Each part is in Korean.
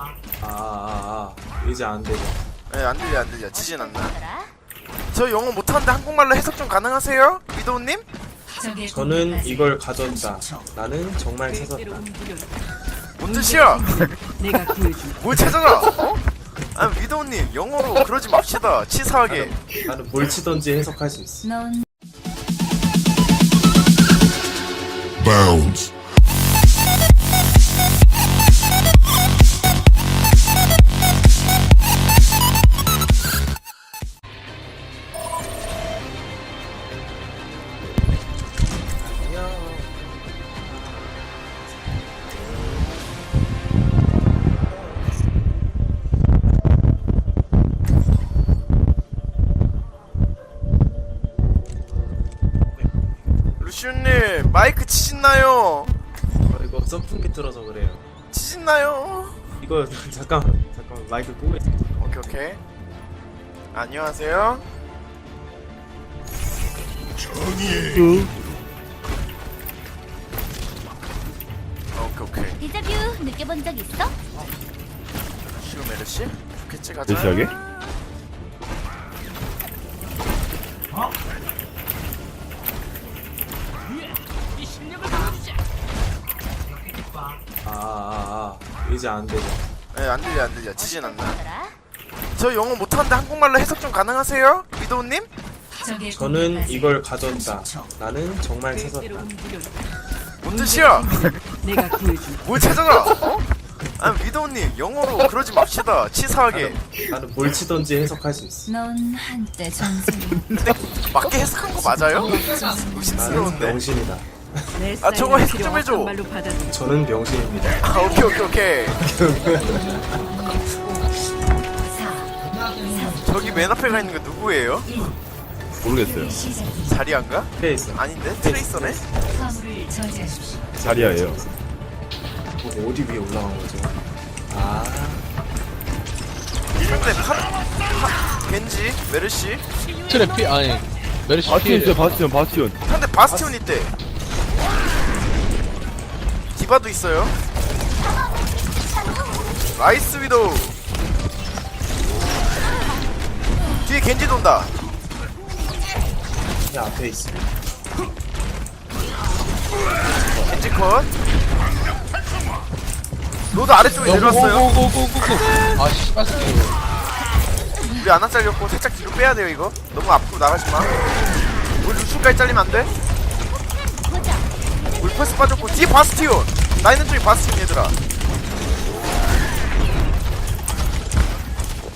아, 아, 아, 이제 안 되죠. 네, 안 들려, 안 들려. 지진 않나. 저 영어 못하는데 한국말로 해석 좀 가능하세요? 위도우님? 저는 이걸 가졌다. 나는 정말 찾았다. 뭔 뜻이야? 내가 구해줄 뭘 찾아라? 어? 아, 위도우님, 영어로 그러지 맙시다. 치사하게. 나는 뭘 치던지 해석할 수 있어. 넌 Bounds. 마이크 치신나요? 어, 이거 선풍기 틀어서 그래요. 치신나요? 이거 잠깐, 잠깐 마이크 끄고 있어. 오케이, 오케이. 안녕하세요. 오케이, 오케이. 데자뷰 느껴본 적 있어? 루시우 메르시? 좋겠지, 가자. 메시하게? 이제 안 되죠. 네, 안 들려, 안 들려. 지진 않나. 알아? 저 영어 못하는데 한국말로 해석 좀 가능하세요? 위도우님? 저는 이걸 가졌다. 나는 정말 찾았다. 뭔 뜻이야? 내가 구해줄 뭘 찾아라? 어? 아, 위도우님, 영어로 그러지 맙시다. 치사하게. 나는 뭘 치던지 해석할 수 있어. 넌 한때 전생에 근데 맞게 해석한 거 맞아요? 나는 의심스러운데. 병신이다. 내 아, 저거 해석 좀 해줘. 저는 병신입니다. 아, 오케이, 오케이, 오케이. 저기 맨 앞에 가 있는 거 누구예요? 모르겠어요. 자리안가? 트레 있어. 아닌데? 트레이서네? 자리야예요. 뭐 어디 위에 올라간 거죠? 아, 상대 파, 파, 겐지, 메르시. 트래피 아니 메르시 바스티온 바스티온, 바스티온. 상대 바스티온 있대. 디바도 있어요. 나이스 위도우. 뒤에 겐지 돈다. 이 앞에 있어. 겐지 컷. 로드 아래쪽에 내려왔어요. 고고고고고고 아씨 빠스 우리 안나 잘렸고 살짝 뒤로 빼야 돼요 이거. 너무 앞으로 나가지 마. 우리 루슈까지 잘리면 안 돼. 우리 퍼스 빠졌고 뒤에 바스티온. 나 있는 쪽에 바스티온 얘들아.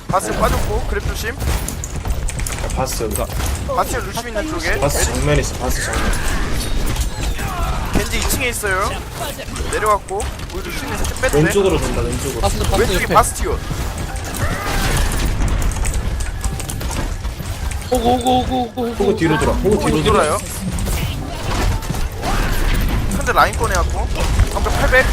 바스티온 빠졌고 그랩 조심. 바스 여기다. 바스티온 루슈 있는 쪽에. 바스 정면 있어. 바스 정면. 겐지 2층에 있어요. 내려왔고 우리 루슈는 살짝 빼도 돼. 왼쪽으로 돈다. 왼쪽으로. 빠스 빠스 왼쪽에 옆에 바스티온. 오고 오고 오고 오고 호구 뒤로 돌아. 뒤로 뒤로 돌아요. 상대 라인 꺼내갖고 방금 800.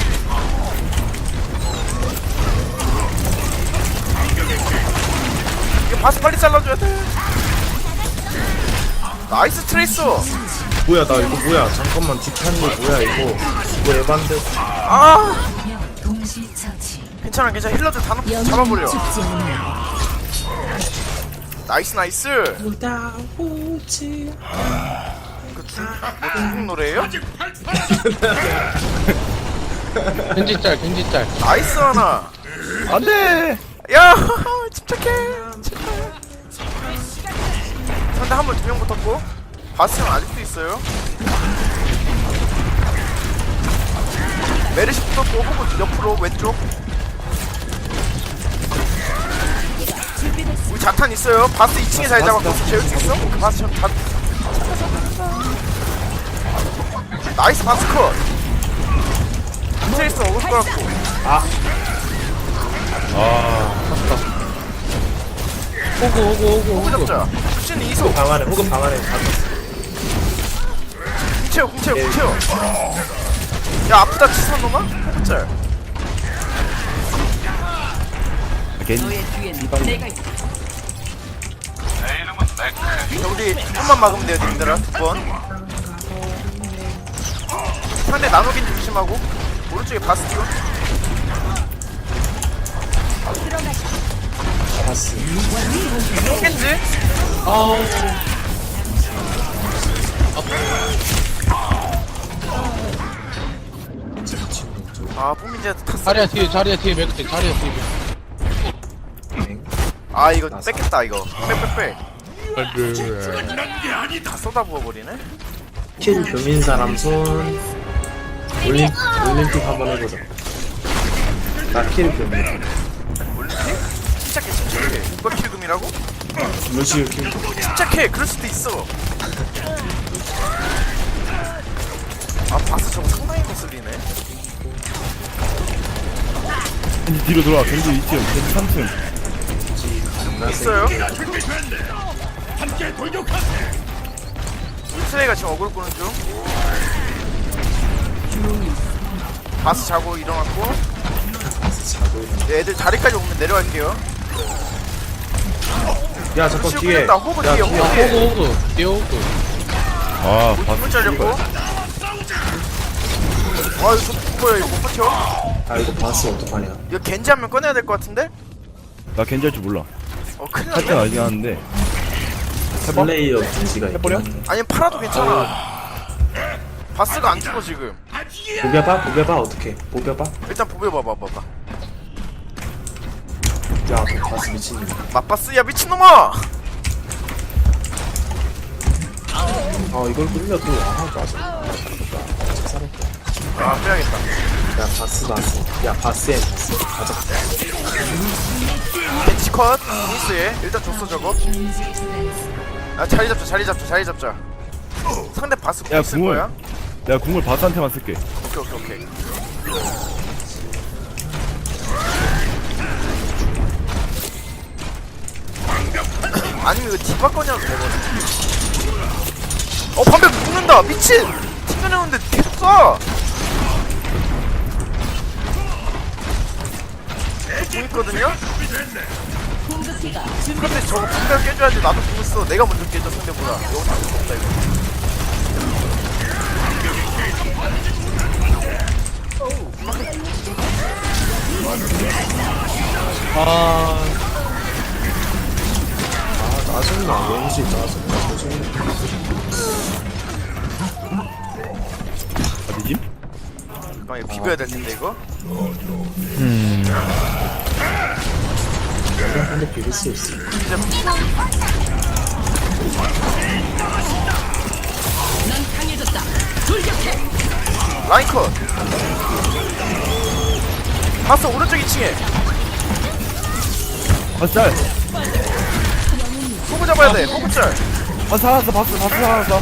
이거 바스 빨리 잘라줘야 돼. 나이스 트레이서. 뭐야 나 이거 뭐야? 잠깐만 뒷판이 뭐야 이거? 이거 에반데. 아. 괜찮아 괜찮아 힐러들 다 놓고 잡아버려. 나이스 나이스. 그 중, 뭐 중국 노래예요? 겐지 짤 겐지 짤 나이스 하나. 안 돼! 야 침착해. 제발. 상대 한번 두명 붙었고 바스는 아직도 있어요. 메르시 붙었고 호구 옆으로 왼쪽. 우리 자탄 있어요. 바스 2층에 잘 잡았고 재울 수 있어? 바스 전 자. 나이스 바스 컷. 트레이스 어글 거라고. 오고 오고 오고 호구 오고 잡자. 푸신 이소. 방 안에 호구 방 안에 가졌어. 궁채워 궁채워 궁채워 야 아프다 치선 놈아? 호구짤. 너의 뒤엔 내가 있다 자, 우리 두 번만 막으면 돼요 님들아 두번 상대 나노긴 조심하고. 오른쪽에 바스티온. 바스 겐지? 아우 아 뿜민지한테 탔어. 자리야 뒤에 자리야 뒤에 맥대 자리야 뒤에 행아 이거. 뺏겠다 이거. 빼빼빼. 맥대 다 쏟아부어버리네. 킬 교민 사람 손 올림, 올림픽 한번 해보자 나킬 교민 올림픽? 침착해 침착해 누가 킬금이라고? 루시우 킬 침착해 그럴 수도 있어 아 바스 저거 상당히 거슬리네 뒤로 돌아. 겐지 2층, 겐지 3층. 있어요? 울트레이가 지금 어그로 끄는 중 바스 자고 일어났고. 네, 애들 자리까지 오면 내려갈게요. 야 잠깐 뒤에. 끌렸다, 호그 야 뒤에, 뒤에. 호그. 호구 뒤에 호구 아, 물 바스. 잘렸고? 와 이거 좀 뭐야 이거 못 버텨 아 이거 바스 어떡하냐. 이거 겐지 한 명 꺼내야 될 것 같은데? 나 겐지 할줄 몰라. 어 큰일 할줄 났네. 알긴 하는데. 플레이어 겐지가 있긴 해버려? 한데. 아니면 팔아도 괜찮아. 바스가 안 죽어 지금 보벼봐 보벼봐 어떡해. 보벼봐. 일단 보여봐봐 봐봐 야그 바스 미친놈 맞바스야 미친놈아! 아 이걸 끌려도 아 맞아 아직 살았다 아 빼야겠다. 야 바스 바스. 야 바스에 바스 가자. 겐지 컷 미스에. 일단 줬어 저거. 아 자리 잡자 자리 잡자 자리 잡자. 상대 바스 야, 공 있을 궁을. 거야? 내가 궁을 바스한테만 쓸게. 오케이 오케이 오케이. 아니면 이거 디바 꺼냐도 되거든 어 반대 죽는다. 미친. 튕겨내는데 계속 쏴. 공 있거든요? 근데 저거 반대를 깨줘야지 나도 공을 써. 내가 먼저 깨져 상대보다. 이거 다 죽었다 이거 아아 짜증나 왠지 짜증나 조심해 어디지? 잠깐만 이거 비벼야 될 텐데 이거? 근데 비빌 수 있어 라인 컷 봤어 오른쪽 2층에. 바스 짤! 호구 잡아야 돼 호구 짤. 바스 살았어, 바스, 바스 살았어.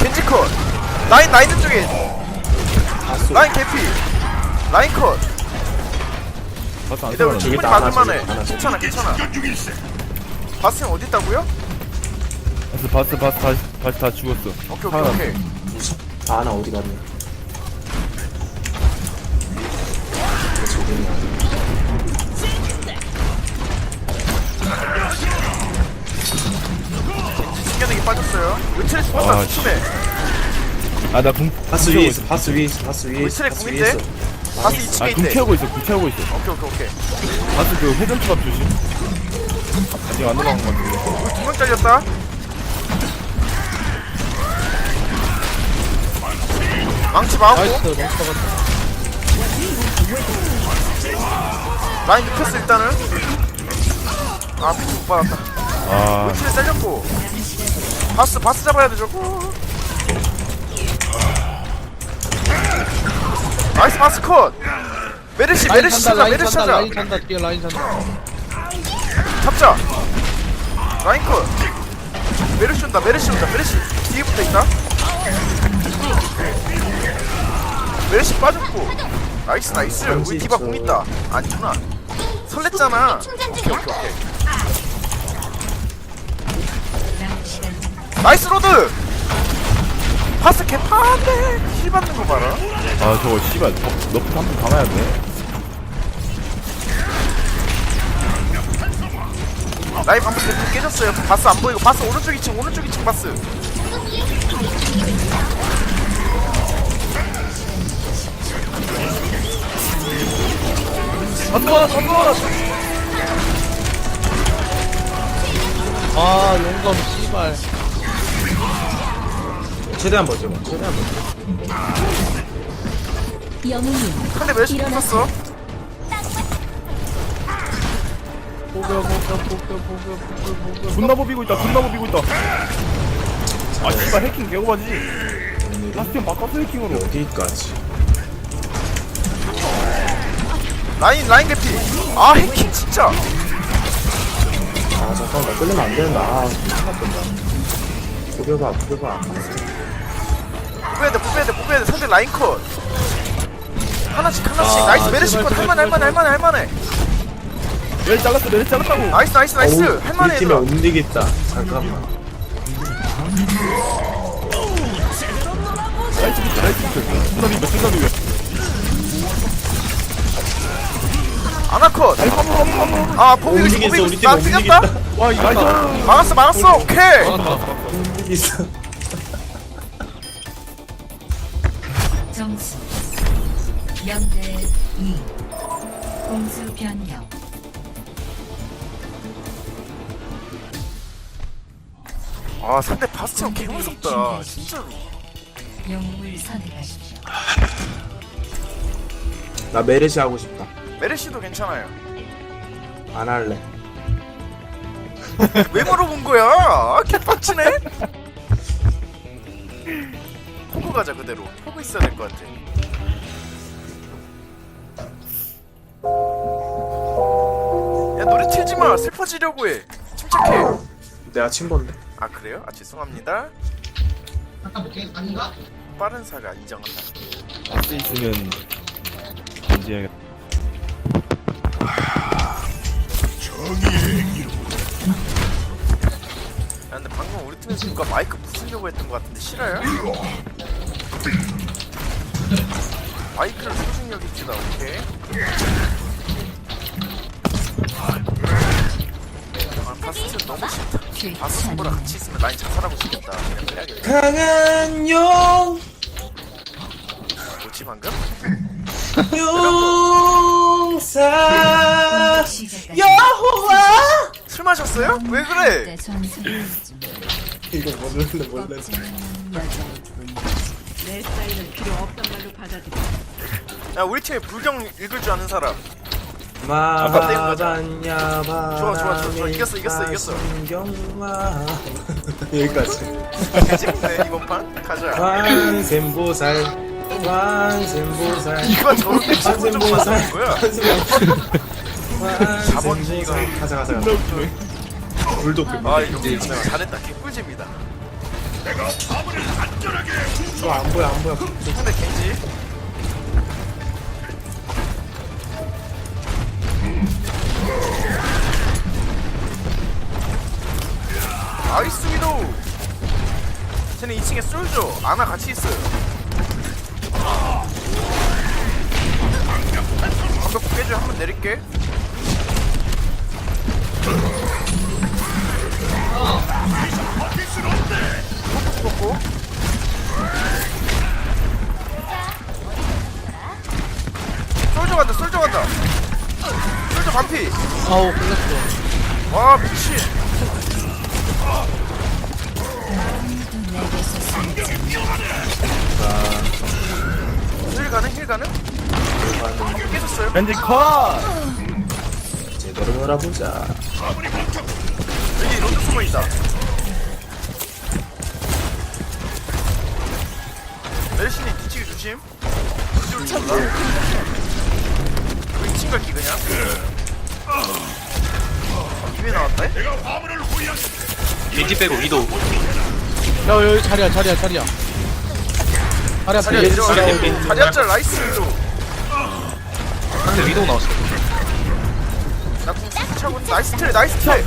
겐지 컷. 라인 라인 쪽에. 라인 개피. 라인 컷. 바스 안. 충분히 하나 괜찮아 괜찮아. 바스는 어디 있다고요? 바스, 바스, 바스, 다시, 다시 다 죽었어. 오케이 오케이 하나. 오케이 아 하나 어디 갔냐 빠졌어요 위트레스 아, 아, 나 궁, 바스 궁 위에 있어 바스 위에 있어 바스 위에 우리 있어 트랙 바스 위에 공인데? 있어 아, 2층에 궁 있대 채우고 있어, 궁 채우고 있어. 오케이 오케이 오케이 바스 그 회전 초밥 조심. 아직 안 넘어간 것 같은데. 우리 두명 잘렸다 망치 마우고. 나이스 멍청한 라인 눕혔어 일단은. 아 피치 못 받았다. 아, 위치를 살렸고. 바스 바스 잡아야 돼 저거 나이스 바스 컷. 메르시 라인 메르시 찬다 찾아 라인 메르시 찬다 찾아. 라인 찬다. 뒤에 라인 찬다. 잡자. 라인 컷. 메르시 온다 메르시 온다 메르시. 뒤에 붙어 있다 메르시 빠졌고. 나이스 나이스. 우리 디바 공 있다. 아니구나 설렜잖아. 오케이 오케이 오케이. 나이스 로드! 파스 개파한데 힐 받는 거 봐라. 아, 저거, 씨발. 너부터 한번 감아야 돼. 방금 대충 깨졌어요. 바스 안 보이고 바스 오른쪽 2층 오른쪽 2층 바스 아 뜨거워 뜨거워 아 용감 씨발. 최대한 버텨 최대한 버텨. 근데 멜시 붙었어 보겨 보겨 보겨 보겨 보겨 보겨 존나 보비고 있다 존나 보비고 있다. 아 씨발 해킹 개고하지 라스티언 바꿨어 해킹으로. 어디까지 라인 라인 개피. 아 해킹 진짜. 아 잠깐만 나 끌리면 안 되는다 아 생각된다 부벼봐 부벼봐 뽑아야 돼 뽑아야 돼 뽑아야 돼. 상대 라인 컷. 하나씩 하나씩. 아, 나이스 메르시 컷. 제발, 할만해 할만해 할만해 할만해. 내일 잘랐어 내일 잘랐다고. 나이스 나이스 나이스. 어우, 할만해 우리 팀에 얘들아. 움직였다. 잠깐만. 나이스 비트 나이스 비트. 존나 비벼 존나 비벼 아나컷. 아 움직였어. 있어 팀나 움직였다. 와 이거 막았어 막았어. 오케이. 움직였어. 점수 0대 2 공수 변경. 아 상대 바스티온 개 무섭다. 진짜로. 영웅을 선택하십시오. 나 메르시 하고 싶다 메르시도 괜찮아요. 안 할래. 왜 물어본 거야? 개빡치네. 포그 가자 그대로. 포그 있어야 될 것 같아. 야 노래 틀지 마. 슬퍼지려고 해. 침착해. 내가 친건데? 아 그래요? 아 죄송합니다. 빠른 사가 인정한다. 라스 있으면 던지야겠다 야 근데 방금 우리 팀에서 누가 마이크 부수려고 했던 것 같은데 싫어요? 마이크를 소중력 있지다 오케이. 아 바스트 너무 싫다. 바스트보다 같이 있으면 라인 자살하고 싶겠다. 그냥 해야겠다 강한 용 뭐지 방금? 용사 와 술 마셨어요? 왜 그래? 좀 이거 여자일 뿐내 스타일은 필요 없단 말로 받아들여. 야 우리 팀에 불경 읽을 줄 아는 사람 마반야 좋아, 좋아, 좋아, 좋아. 이겼어, 이겼어, 이겼어. 신경마 여기까지 개재밌네 이번 판 가자 관세음보살 관세음보살 이거 저렇게 친구 좀 거야 관세음보살 가자 가자 가자 불도 그아 이거 진짜 잘했다. 개꿀잼이다. 어, 안 보여 안 보여. 상대 겐지? 나이스 위도! 쟤네 2층에 쏠죠? 아나 같이 있어요. 방벽 깨줘. 한번 내릴게 뽑고 쏠져 간다 쏠져 간다. 쏠져 반피. 아우 걸렸어. 와 미친. 힐 가능 힐 가능? 깨졌어요 밴디 컷 놀아보자. 여기 로드 숨어 있다 멜신이 뒤치기 조심. 이쪽으로 친다 여기 친 갈기 그냥. 입에 나왔다 겐지 빼고 위도. 야 여기 자리야 자리야 자리야. 자리야 자리야 필. 내려와. 자리야, 자리야 라이스. 위로 상대 위도 나왔어. 나궁 차고 나이스 트레 나이스 트레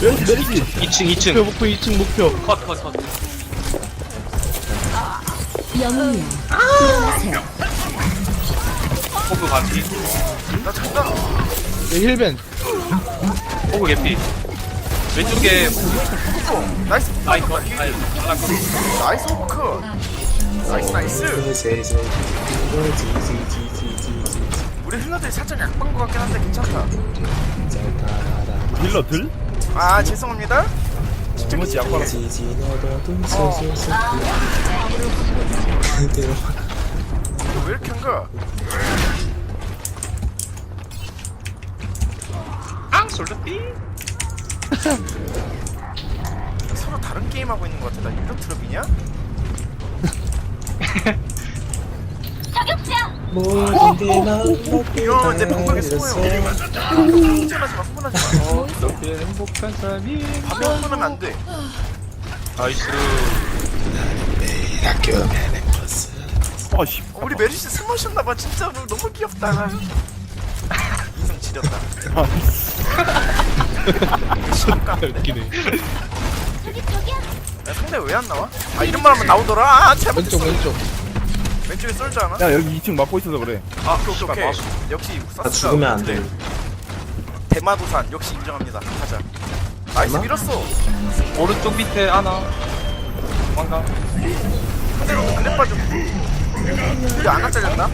메르시 메르시 2층 목표 2층 목표 2층 목표. 컷컷컷. 호그 반피 나 잔다. 내 힐벤. 호그 개피. 왼쪽에 나이스 컷 아이 하나 컷. 나이스 호크. 나이스 나이스 우리 힐러들이 살짝 약한 것 같긴 한데 괜찮다. 딜러들? 아 죄송합니다. 너도 둠소소소 이거 왜 이렇게 한가 앙! 솔드피 서로 다른 게임 하고 있는 것 같아. 나 힐러 트럭이냐? 모든 게난 이거 내 방벽에 숨어요. 흥분하지 마 흥분하지 마. 이렇게 행복한 삶이 방벽 흥분하면 안 돼 나이스. 아씨. 어, 우리 메리시 술 마셨나봐. 진짜로 너무 귀엽다. 이성 지렸다. 웃기네. 야, 상대 왜 안 나와? 아 이름만 하면 나오더라. 아 잘못했어. 왼쪽 왼쪽 왼쪽에 쏠지 않아? 야 여기 2층 막고 있어서 그래. 아 오케이 오케이, 오케이. 맞았어. 역시 나 사스가 죽으면 안 돼. 대마도산 역시 인정합니다. 가자. 나이스 대마? 밀었어. 오른쪽 밑에 하나. 도망가. 상대로 반대 빠져. 근데 안 잘렸나? 아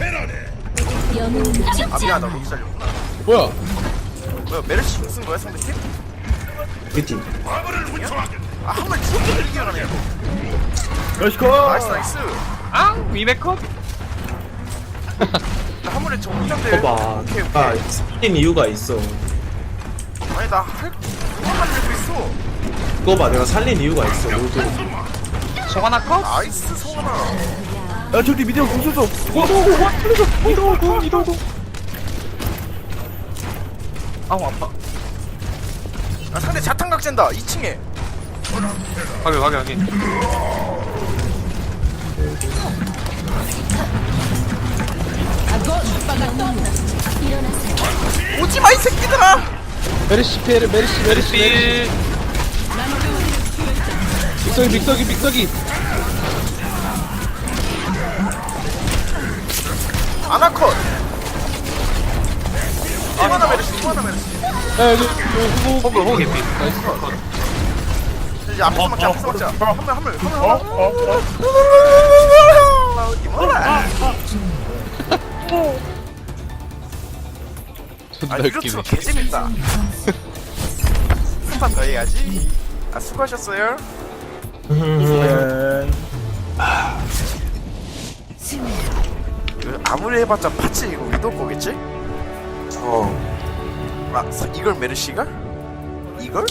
미안하다. 로기 잘렸구나. 뭐야? 뭐야 메르시 쓴 거야 상대팀? 그팀 아 한번 이렇게 들리게 가네 이거 나이스 나이스 앙! 위메컷? 나 한번에 정리한데 봐봐. 오케이 오케이. 아 살린 이유가 있어. 아니 나할 그것만 들고 있어. 그거 봐 내가 살린 이유가 있어 모두. 송하나 컷? 나이스 성원아. 야 저기 미디어 공수소 이도구 이도구 아우 아파. 아 상대 자탄각 잰다 2층에. 확인 확인 확인 오지 마 이 새끼들아! 메르시 피해를 메르시 메르시 메르시. 삐 믹서기 믹서기 믹서기. 아나컷! 또 하나 메르시 또 하나 메르시. 야 여기 여기 호그 호그 개피 나이스 이제 앞에서 막자 앞에서 막자 한물 한물 한물 한물 이모라 존나 아 웃기네 개재밌다 한판 더 해야지 아 수고하셨어요 네. 이거 아무리 해봤자 파츠 이거 위도 거겠지? 어아 서- 이걸 메르시가? 이걸?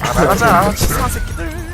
아 나가자 치사한 새끼들